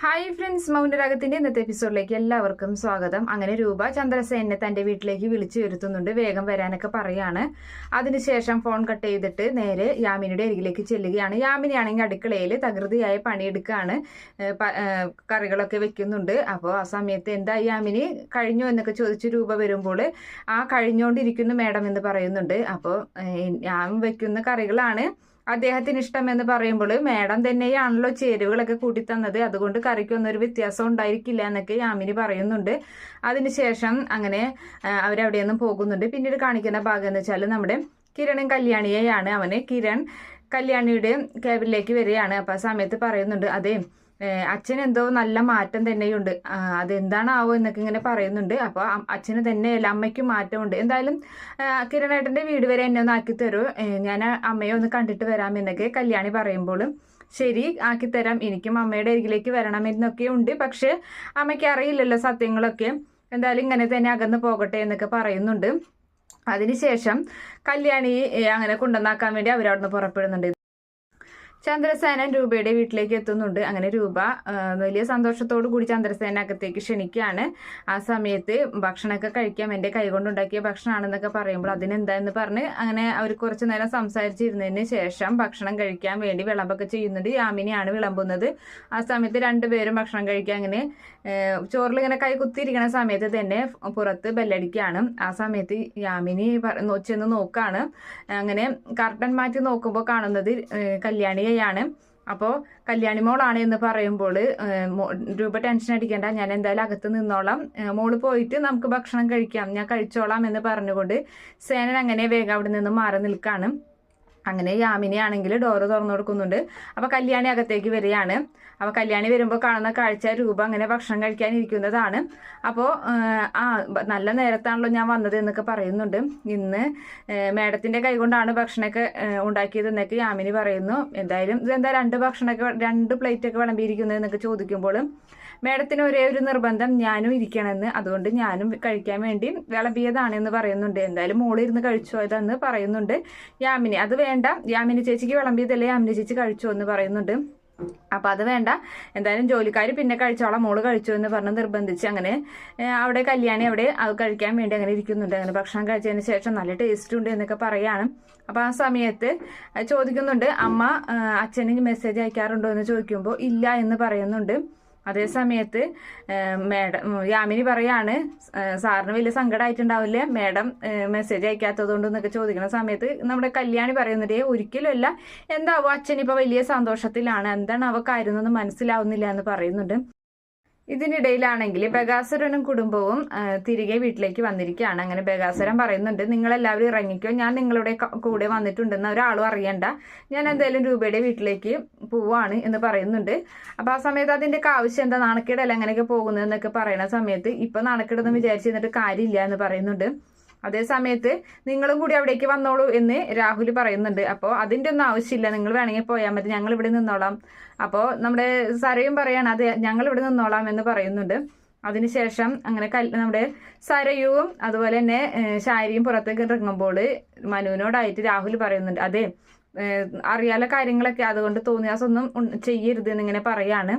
Hi friends മൗനരാഗത്തിന്റെ ഇന്നത്തെ എപ്പിസോഡിലേക്ക് എല്ലാവർക്കും സ്വാഗതം. അങ്ങനെ രൂപ ചന്ദ്രസേനെ തന്റെ വീട്ടിലേക്ക് വിളിച്ചു വരുത്തുന്നുണ്ട്. വേഗം വരാനൊക്കെ പറയാണ്. അതിനുശേഷം ഫോൺ കട്ട് ചെയ്തിട്ട് നേരെ യാമിനിയുടെ അരികിലേക്ക് ചെല്ലുകയാണ്. യാമിനിയാണെങ്കിൽ അടുക്കളയിൽ തകൃതിയായ പണിയെടുക്കുകയാണ് ഏഹ് കറികളൊക്കെ വെക്കുന്നുണ്ട്. അപ്പോൾ ആ സമയത്ത് എന്താ യാമിനി കഴിഞ്ഞോ എന്നൊക്കെ ചോദിച്ച് രൂപ വരുമ്പോൾ ആ കഴിഞ്ഞുകൊണ്ടിരിക്കുന്നു മേഡം എന്ന് പറയുന്നുണ്ട്. അപ്പോൾ ഞാൻ വെക്കുന്ന കറികളാണ്. അദ്ദേഹത്തിന് ഇഷ്ടം എന്ന് പറയുമ്പോൾ മേഡം തന്നെയാണല്ലോ ചേരുവകളൊക്കെ കൂട്ടി തന്നത് അതുകൊണ്ട് കറിക്കൊന്നും ഒരു വ്യത്യാസം ഉണ്ടായിരിക്കില്ല എന്നൊക്കെ യാമിനി പറയുന്നുണ്ട്. അതിനുശേഷം അങ്ങനെ അവരവിടെ നിന്നും പോകുന്നുണ്ട്. പിന്നീട് കാണിക്കുന്ന ഭാഗം എന്ന് വെച്ചാൽ നമ്മുടെ കിരണും കല്യാണിയെയാണ്. അവന് കിരൺ കല്യാണിയുടെ കേബിലേക്ക് വരികയാണ്. അപ്പം ആ സമയത്ത് പറയുന്നുണ്ട് അതെ അച്ഛൻ എന്തോ നല്ല മാറ്റം തന്നെയുണ്ട്. അതെന്താണാവോ എന്നൊക്കെ ഇങ്ങനെ പറയുന്നുണ്ട്. അപ്പോൾ അച്ഛന് തന്നെയല്ല അമ്മയ്ക്കും മാറ്റമുണ്ട്. എന്തായാലും കിരണേട്ടന്റെ വീട് വരെ എന്നെ ഒന്ന് ആക്കി തരൂ. ഞാൻ അമ്മയെ ഒന്ന് കണ്ടിട്ട് വരാം എന്നൊക്കെ കല്യാണി പറയുമ്പോൾ ശരി ആക്കിത്തരാം എനിക്കും അമ്മയുടെ അരികിലേക്ക് വരണം എന്നൊക്കെ ഉണ്ട്. പക്ഷെ അമ്മയ്ക്ക് അറിയില്ലല്ലോ സത്യങ്ങളൊക്കെ. എന്തായാലും ഇങ്ങനെ തന്നെ അകന്ന് പോകട്ടെ എന്നൊക്കെ പറയുന്നുണ്ട്. അതിനുശേഷം കല്യാണി അങ്ങനെ കൊണ്ടുവന്നാക്കാൻ വേണ്ടി അവരവിടുന്ന് പുറപ്പെടുന്നുണ്ട്. ചന്ദ്രസേനൻ രൂപയുടെ വീട്ടിലേക്ക് എത്തുന്നുണ്ട്. അങ്ങനെ രൂപ വലിയ സന്തോഷത്തോടു കൂടി ചന്ദ്രസേന അകത്തേക്ക് ക്ഷണിക്കുകയാണ്. ആ സമയത്ത് ഭക്ഷണമൊക്കെ കഴിക്കാം. എന്റെ കൈകൊണ്ടുണ്ടാക്കിയ ഭക്ഷണമാണെന്നൊക്കെ പറയുമ്പോൾ അതിനെന്താന്ന് പറഞ്ഞ് അങ്ങനെ അവർ കുറച്ച് നേരം സംസാരിച്ചിരുന്നതിന് ശേഷം ഭക്ഷണം കഴിക്കാൻ വേണ്ടി വിളമ്പൊക്കെ ചെയ്യുന്നുണ്ട്. യാമിനിയാണ് വിളമ്പുന്നത്. ആ സമയത്ത് രണ്ടുപേരും ഭക്ഷണം കഴിക്കാൻ അങ്ങനെ ചോറിലിങ്ങനെ കൈ കുത്തിയിരിക്കുന്ന സമയത്ത് തന്നെ പുറത്ത് ബെല്ലടിക്കുകയാണ്. ആ സമയത്ത് യാമിനി ചെന്ന് നോക്കാണ്. അങ്ങനെ കർട്ടൻ മാറ്റി നോക്കുമ്പോൾ കാണുന്നത് ഏഹ്, കല്യാണിയെയാണ് അപ്പോൾ കല്യാണി മോളാണ് എന്ന് പറയുമ്പോൾ രൂപ ടെൻഷൻ അടിക്കേണ്ട ഞാൻ എന്തായാലും അകത്ത് നിന്നോളാം. മോൾ പോയിട്ട് നമുക്ക് ഭക്ഷണം കഴിക്കാം ഞാൻ കഴിച്ചോളാം എന്ന് പറഞ്ഞുകൊണ്ട് സേനൻ അങ്ങനെ വേഗം അവിടെ നിന്ന് മാറി നിൽക്കാണ്. അങ്ങനെ യാമിനി ആണെങ്കിൽ ഡോറ് തുറന്നു കൊടുക്കുന്നുണ്ട്. അപ്പൊ കല്യാണി അകത്തേക്ക് വരികയാണ്. അപ്പൊ കല്യാണി വരുമ്പോൾ കാണുന്ന കാഴ്ച രൂപ അങ്ങനെ ഭക്ഷണം കഴിക്കാൻ ഇരിക്കുന്നതാണ്. അപ്പോൾ ആ നല്ല നേരത്താണല്ലോ ഞാൻ വന്നത് എന്നൊക്കെ പറയുന്നുണ്ട്. ഇന്ന് മേഡത്തിന്റെ കൈകൊണ്ടാണ് ഭക്ഷണമൊക്കെ ഉണ്ടാക്കിയത് എന്നൊക്കെ യാമിനി പറയുന്നു. എന്തായാലും ഇതെന്താ രണ്ട് ഭക്ഷണമൊക്കെ രണ്ട് പ്ലേറ്റ് ഒക്കെ വിളമ്പിയിരിക്കുന്നത് എന്നൊക്കെ ചോദിക്കുമ്പോൾ മേഡത്തിന് ഒരേ ഒരു നിർബന്ധം ഞാനും ഇരിക്കണമെന്ന്. അതുകൊണ്ട് ഞാനും കഴിക്കാൻ വേണ്ടി വിളമ്പിയതാണെന്ന് പറയുന്നുണ്ട്. എന്തായാലും മോൾ ഇരുന്ന് കഴിച്ചോ ഇതെന്ന് പറയുന്നുണ്ട് യാമിനി. അത് വേണ്ട. യാമിനി ചേച്ചിക്ക് വിളമ്പിയതല്ലേ യാമിനി ചേച്ചി കഴിച്ചോ എന്ന് പറയുന്നുണ്ട്. അപ്പൊ അത് വേണ്ട. എന്തായാലും ജോലിക്കാർ പിന്നെ കഴിച്ചോളാം. മോൾ കഴിച്ചു എന്ന് പറഞ്ഞ് നിർബന്ധിച്ച് അങ്ങനെ അവിടെ കല്യാണി അവിടെ അത് കഴിക്കാൻ വേണ്ടി അങ്ങനെ ഇരിക്കുന്നുണ്ട്. അങ്ങനെ ഭക്ഷണം കഴിച്ചതിന് ശേഷം നല്ല ടേസ്റ്റ് ഉണ്ട് എന്നൊക്കെ പറയാണ്. അപ്പൊ ആ സമയത്ത് ചോദിക്കുന്നുണ്ട് അമ്മ അച്ഛന് മെസ്സേജ് അയക്കാറുണ്ടോ? എന്ന് ചോദിക്കുമ്പോൾ ഇല്ല എന്ന് പറയുന്നുണ്ട്. അതേ സമയത്ത് മേഡം യാമിനി പറയാണ് സാറിന് വലിയ സങ്കടമായിട്ടുണ്ടാവില്ലേ മേഡം മെസ്സേജ് അയക്കാത്തത് കൊണ്ട് എന്നൊക്കെ ചോദിക്കുന്ന സമയത്ത് നമ്മുടെ കല്യാണി പറയുന്നത് ഒരിക്കലുമല്ല എന്താവോ അച്ഛൻ ഇപ്പൊ വലിയ സന്തോഷത്തിലാണ് എന്താണ് അവ കാര്യമൊന്നും മനസ്സിലാവുന്നില്ല എന്ന് പറയുന്നുണ്ട്. ഇതിനിടയിലാണെങ്കിൽ ബഗാസുരനും കുടുംബവും തിരികെ വീട്ടിലേക്ക് വന്നിരിക്കുകയാണ്. അങ്ങനെ ബഗാസുരൻ പറയുന്നുണ്ട് നിങ്ങൾ എല്ലാവരും ഇറങ്ങിക്കോ. ഞാൻ നിങ്ങളുടെ കൂടെ വന്നിട്ടുണ്ടെന്ന് ഒരാളും അറിയണ്ട. ഞാൻ എന്തായാലും രൂപയുടെ വീട്ടിലേക്ക് പോവാണ് എന്ന് പറയുന്നുണ്ട്. അപ്പൊ ആ സമയത്ത് ഒക്കെ ആവശ്യം എന്താ? നാണക്കേടല്ല അങ്ങനെയൊക്കെ പോകുന്നതെന്നൊക്കെ പറയുന്ന സമയത്ത് ഇപ്പൊ നാണക്കേടെന്ന് വിചാരിച്ചിരുന്നിട്ട് കാര്യമില്ല എന്ന് പറയുന്നുണ്ട്. അതേ സമയത്ത് നിങ്ങളും കൂടി അവിടേക്ക് വന്നോളൂ എന്ന് രാഹുൽ പറയുന്നുണ്ട്. അപ്പോൾ അതിന്റെ ഒന്നും ആവശ്യമില്ല. നിങ്ങൾ വേണമെങ്കിൽ പോയാൽ മതി. ഞങ്ങൾ ഇവിടെ നിന്നോളാം. അപ്പോൾ നമ്മുടെ സരയും പറയാണ് അതെ ഞങ്ങൾ ഇവിടെ നിന്നോളാം എന്ന് പറയുന്നുണ്ട്. അതിനുശേഷം അങ്ങനെ കൽ നമ്മുടെ സരയുവും അതുപോലെ തന്നെ ശാരിയും പുറത്തേക്ക് ഇറങ്ങുമ്പോൾ മനുവിനോടായിട്ട് രാഹുൽ പറയുന്നുണ്ട് അതെ അറിയാല കാര്യങ്ങളൊക്കെ. അതുകൊണ്ട് തോന്നിയാസൊന്നും ചെയ്യരുത് എന്നിങ്ങനെ പറയാണ്.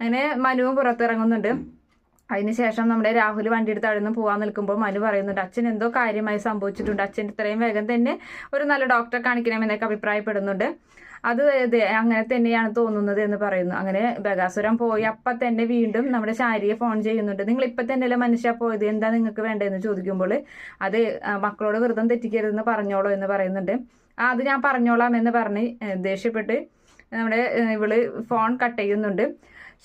അങ്ങനെ മനുവും പുറത്തിറങ്ങുന്നുണ്ട്. അതിനുശേഷം നമ്മുടെ രാഹുൽ വണ്ടി എടുത്ത് അവിടെ നിന്ന് പോകാൻ നിൽക്കുമ്പോൾ മനു പറയുന്നുണ്ട് അച്ഛൻ എന്തോ കാര്യമായി സംഭവിച്ചിട്ടുണ്ട്. അച്ഛൻ ഇത്രയും വേഗം തന്നെ ഒരു നല്ല ഡോക്ടറെ കാണിക്കണമെന്നൊക്കെ അഭിപ്രായപ്പെടുന്നുണ്ട്. അത് അങ്ങനെ തന്നെയാണ് തോന്നുന്നത് എന്ന് പറയുന്നു. അങ്ങനെ ബഗാസുരം പോയി അപ്പം തന്നെ വീണ്ടും നമ്മുടെ ശാരിയെ ഫോൺ ചെയ്യുന്നുണ്ട്. നിങ്ങൾ ഇപ്പം തന്നെയല്ലേ മനുഷ്യ പോയത്? എന്താ നിങ്ങൾക്ക് വേണ്ടതെന്ന് ചോദിക്കുമ്പോൾ അത് മക്കളോട് വെറുതെ തെറ്റിക്കരുതെന്ന് പറഞ്ഞോളൂ എന്ന് പറയുന്നുണ്ട്. അത് ഞാൻ പറഞ്ഞോളാം എന്ന് പറഞ്ഞ് ദേഷ്യപ്പെട്ട് നമ്മുടെ ഇവൾ ഫോൺ കട്ട് ചെയ്യുന്നുണ്ട്.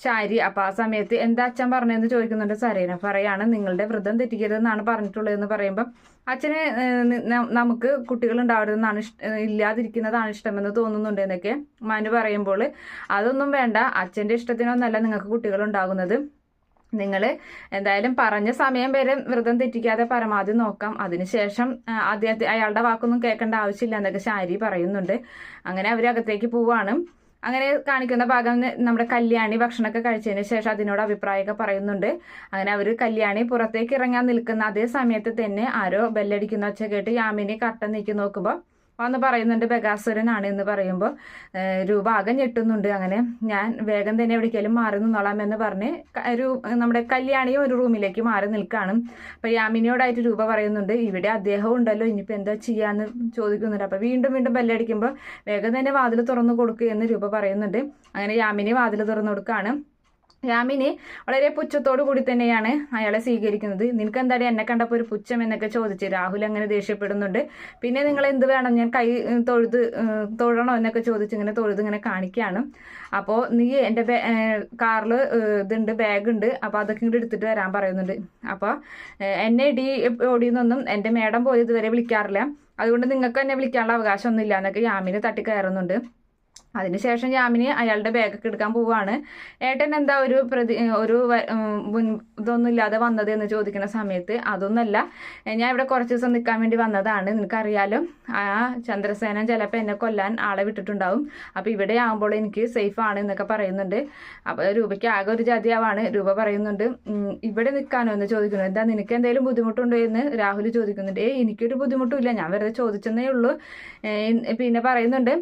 ശാരി അപ്പൊ ആ സമയത്ത് എന്താ അച്ഛൻ പറഞ്ഞതെന്ന് ചോദിക്കുന്നുണ്ട് സരേന. പറയാണ് നിങ്ങളുടെ വ്രതം തെറ്റിക്കരുതെന്നാണ് പറഞ്ഞിട്ടുള്ളതെന്ന് പറയുമ്പോൾ അച്ഛന് നമുക്ക് കുട്ടികൾ ഉണ്ടാവരുതെന്നാണ് ഇല്ലാതിരിക്കുന്നതാണ് ഇഷ്ടമെന്ന് തോന്നുന്നുണ്ട് എന്നൊക്കെ മനു പറയുമ്പോൾ അതൊന്നും വേണ്ട അച്ഛന്റെ ഇഷ്ടത്തിനൊന്നല്ല നിങ്ങൾക്ക് കുട്ടികൾ ഉണ്ടാകുന്നത്. നിങ്ങൾ എന്തായാലും പറഞ്ഞ സമയം വരെ വ്രതം തെറ്റിക്കാതെ പരമാവധി നോക്കാം. അതിനുശേഷം അദ്ദേഹത്തെ അയാളുടെ വാക്കൊന്നും കേൾക്കേണ്ട ആവശ്യമില്ല എന്നൊക്കെ ശാരി പറയുന്നുണ്ട്. അങ്ങനെ അവരകത്തേക്ക് പോവാണ്. അങ്ങനെ കാണിക്കുന്ന ഭാഗം നമ്മുടെ കല്യാണി ഭക്ഷണമൊക്കെ കഴിച്ചതിന് ശേഷം അതിനോട് അഭിപ്രായമൊക്കെ പറയുന്നുണ്ട്. അങ്ങനെ അവർ കല്യാണി പുറത്തേക്ക് ഇറങ്ങാൻ നിൽക്കുന്ന അതേ സമയത്ത് തന്നെ ആരോ ബെല്ലടിക്കുന്ന ഒച്ച കേട്ട് യാമിനി കട്ട നീക്കി നോക്കുമ്പോൾ വന്ന് പറയുന്നുണ്ട് ബഗാസുരനാണ് എന്ന് പറയുമ്പോൾ രൂപ ആകെ ഞെട്ടുന്നുണ്ട് അങ്ങനെ. ഞാൻ വേഗം തന്നെ എവിടേക്കെങ്കിലും മാറി നിന്നോളാം എന്ന് പറഞ്ഞ് ഒരു നമ്മുടെ കല്യാണിയും ഒരു റൂമിലേക്ക് മാറി നിൽക്കുകയാണ് അപ്പോൾ യാമിനിയോടായിട്ട് രൂപ പറയുന്നുണ്ട് ഇവിടെ അദ്ദേഹം ഉണ്ടല്ലോ ഇനിയിപ്പോൾ എന്താ ചെയ്യാന്ന് ചോദിക്കുന്നുണ്ട്. അപ്പോൾ വീണ്ടും വീണ്ടും ബെല്ലടിക്കുമ്പോൾ വേഗം തന്നെ വാതിൽ തുറന്നു കൊടുക്കുക എന്ന് രൂപ പറയുന്നുണ്ട്. അങ്ങനെ യാമിനി വാതിൽ തുറന്നു കൊടുക്കുകയാണ് യാമിനി വളരെ പുച്ഛത്തോടു കൂടി തന്നെയാണ് അയാളെ സ്വീകരിക്കുന്നത്. നിനക്ക് എന്താടി എന്നെ കണ്ടപ്പോൾ ഒരു പുച്ഛം എന്നൊക്കെ ചോദിച്ചു രാഹുൽ അങ്ങനെ ദേഷ്യപ്പെടുന്നുണ്ട്. പിന്നെ നിങ്ങൾ എന്ത് വേണം ഞാൻ കൈ തൊഴുത് തൊഴണോ എന്നൊക്കെ ചോദിച്ച് ഇങ്ങനെ തൊഴുത് ഇങ്ങനെ കാണിക്കുകയാണ് അപ്പോൾ നീ എന്റെ കാറിൽ ഇതുണ്ട് ബാഗ് ഉണ്ട് അപ്പോൾ അതൊക്കെ ഇങ്ങോട്ട് എടുത്തിട്ട് വരാൻ പറയുന്നുണ്ട്. അപ്പോൾ എന്നെ ഇടി ഓടിയെന്നൊന്നും എന്റെ മേഡം പോയി ഇതുവരെ വിളിക്കാറില്ല. അതുകൊണ്ട് നിങ്ങൾക്ക് എന്നെ വിളിക്കാനുള്ള അവകാശമൊന്നുമില്ല എന്നൊക്കെ യാമിന് തട്ടി കയറുന്നുണ്ട്. അതിനുശേഷം ജാമിന് അയാളുടെ ബാഗൊക്കെ എടുക്കാൻ പോവുകയാണ് ഏട്ടൻ എന്താ ഒരു പ്രതി ഒരു ഇതൊന്നും ഇല്ലാതെ വന്നത് എന്ന് ചോദിക്കുന്ന സമയത്ത് അതൊന്നല്ല. ഞാൻ ഇവിടെ കുറച്ച് ദിവസം നിൽക്കാൻ വേണ്ടി വന്നതാണ്. നിനക്കറിയാലോ ആ ചന്ദ്രസേന ചിലപ്പോൾ എന്നെ കൊല്ലാൻ ആളെ വിട്ടിട്ടുണ്ടാവും. അപ്പോൾ ഇവിടെ ആകുമ്പോൾ എനിക്ക് സേഫ് ആണ് എന്നൊക്കെ പറയുന്നുണ്ട്. അപ്പോൾ രൂപയ്ക്ക് ആകെ ഒരു ജാതിയാവാണ്. രൂപ പറയുന്നുണ്ട് ഇവിടെ നിൽക്കാനോ എന്ന് ചോദിക്കുന്നു. എന്താ നിനക്ക് എന്തെങ്കിലും ബുദ്ധിമുട്ടുണ്ടോ എന്ന് രാഹുൽ ചോദിക്കുന്നുണ്ട്. ഏ എനിക്കൊരു ബുദ്ധിമുട്ടും ഇല്ല. ഞാൻ വെറുതെ ചോദിച്ചെന്നേ ഉള്ളൂ. പിന്നെ പറയുന്നുണ്ട്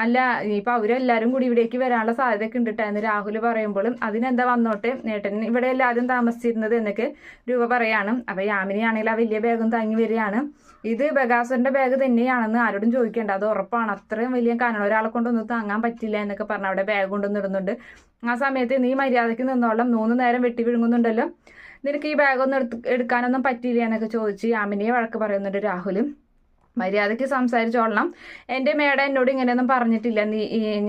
അല്ല ഇപ്പൊ അവരെല്ലാരും കൂടി ഇവിടേക്ക് വരാനുള്ള സാധ്യതയൊക്കെ ഉണ്ട് എന്ന് രാഹുൽ പറയുമ്പോഴും അതിനെന്താ വന്നോട്ടെ? നേട്ടൻ ഇവിടെ എല്ലാവരും താമസിച്ചിരുന്നത് എന്നൊക്കെ രൂപ പറയാണ്. അപ്പൊ യാമിനിയാണെങ്കിൽ ആ വലിയ ബാഗും തങ്ങി വരികയാണ്. ഇത് ബഗാസറിന്റെ ബാഗ് തന്നെയാണെന്ന് ആരോടും ചോദിക്കേണ്ട. അത് ഉറപ്പാണ്. അത്രയും വലിയ കാരണം. ഒരാളെ കൊണ്ടൊന്നും താങ്ങാൻ പറ്റില്ല എന്നൊക്കെ പറഞ്ഞ് അവിടെ ബാഗ് കൊണ്ടൊന്നും ഇടുന്നുണ്ട്. ആ സമയത്ത് നീ മര്യാദയ്ക്ക് നിന്നോളം. മൂന്ന് നേരം വെട്ടി വിഴുങ്ങുന്നുണ്ടല്ലോ. നിനക്ക് ഈ ബാഗൊന്നും എടുക്കാനൊന്നും പറ്റിയില്ല എന്നൊക്കെ ചോദിച്ച് യാമിനിയെ വഴക്ക് പറയുന്നുണ്ട് രാഹുലും. മര്യാദയ്ക്ക് സംസാരിച്ചോളണം. എന്റെ മേഡം എന്നോട് ഇങ്ങനെയൊന്നും പറഞ്ഞിട്ടില്ല. നീ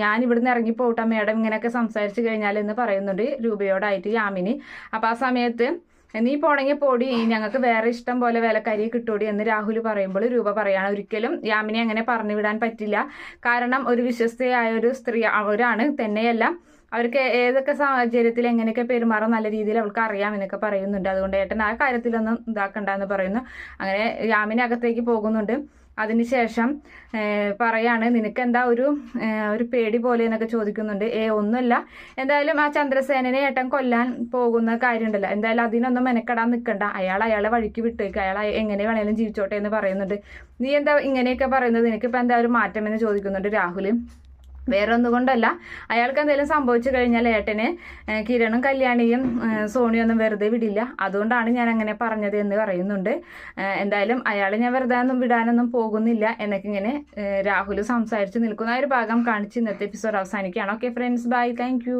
ഞാൻ ഇവിടുന്ന് ഇറങ്ങി പോട്ടാ മേഡം ഇങ്ങനെയൊക്കെ സംസാരിച്ചു കഴിഞ്ഞാൽ എന്ന് പറയുന്നുണ്ട് രൂപയോടായിട്ട് യാമിനി. അപ്പോൾ ആ സമയത്ത് നീ പോണെങ്കിൽ പോടി. ഞങ്ങൾക്ക് വേറെ ഇഷ്ടം പോലെ വിലക്കരി കിട്ടൂടി എന്ന് രാഹുൽ പറയുമ്പോൾ രൂപ പറയാണ്. ഒരിക്കലും യാമിനി അങ്ങനെ പറഞ്ഞു വിടാൻ പറ്റില്ല. കാരണം ഒരു വിശ്വസ്തയായ ഒരു സ്ത്രീ അവരാണ് തന്നെയല്ല അവർക്ക് ഏതൊക്കെ സാഹചര്യത്തിൽ എങ്ങനെയൊക്കെ പെരുമാറാൻ നല്ല രീതിയിൽ അവൾക്ക് അറിയാം എന്നൊക്കെ പറയുന്നുണ്ട്. അതുകൊണ്ട് ഏട്ടൻ ആ കാര്യത്തിലൊന്നും ഇതാക്കണ്ട എന്ന് പറയുന്നു. അങ്ങനെ യാമിനി അകത്തേക്ക് പോകുന്നുണ്ട്. അതിനുശേഷം പറയാണ് നിനക്ക് എന്താ ഒരു ഒരു പേടി പോലെ എന്നൊക്കെ ചോദിക്കുന്നുണ്ട്. ഏ ഒന്നുമല്ല. എന്തായാലും ആ ചന്ദ്രസേനനെ ഏട്ടൻ കൊല്ലാൻ പോകുന്ന കാര്യമുണ്ടല്ലോ. എന്തായാലും അതിനൊന്നും മെനക്കെടാൻ നിൽക്കണ്ട അയാൾ അയാളെ വഴിക്ക് വിട്ടേക്ക്. അയാൾ എങ്ങനെ വേണേലും ജീവിച്ചോട്ടെ എന്ന് പറയുന്നുണ്ട്. നീ എന്താ ഇങ്ങനെയൊക്കെ പറയുന്നത്? നിനക്കിപ്പോൾ എന്താ ഒരു മാറ്റം? എന്ന് ചോദിക്കുന്നുണ്ട് രാഹുൽ വേറെ ഒന്നുകൊണ്ടല്ല അയാൾക്ക് എന്തെങ്കിലും സംഭവിച്ചു കഴിഞ്ഞാൽ ഏട്ടന് കിരണും കല്യാണിയും സോണിയും സോണിയൊന്നും വെറുതെ വിടില്ല. അതുകൊണ്ടാണ് ഞാൻ അങ്ങനെ പറഞ്ഞത് എന്ന് പറയുന്നുണ്ട്. എന്തായാലും അയാളെ ഞാൻ വെറുതെ ഒന്നും വിടാനൊന്നും പോകുന്നില്ല എന്നൊക്കെ ഇങ്ങനെ രാഹുൽ സംസാരിച്ച് നിൽക്കുന്ന ഒരു ഭാഗം കാണിച്ച് ഇന്നത്തെ എപ്പിസോഡ് അവസാനിക്കുകയാണ്. Okay friends bye thank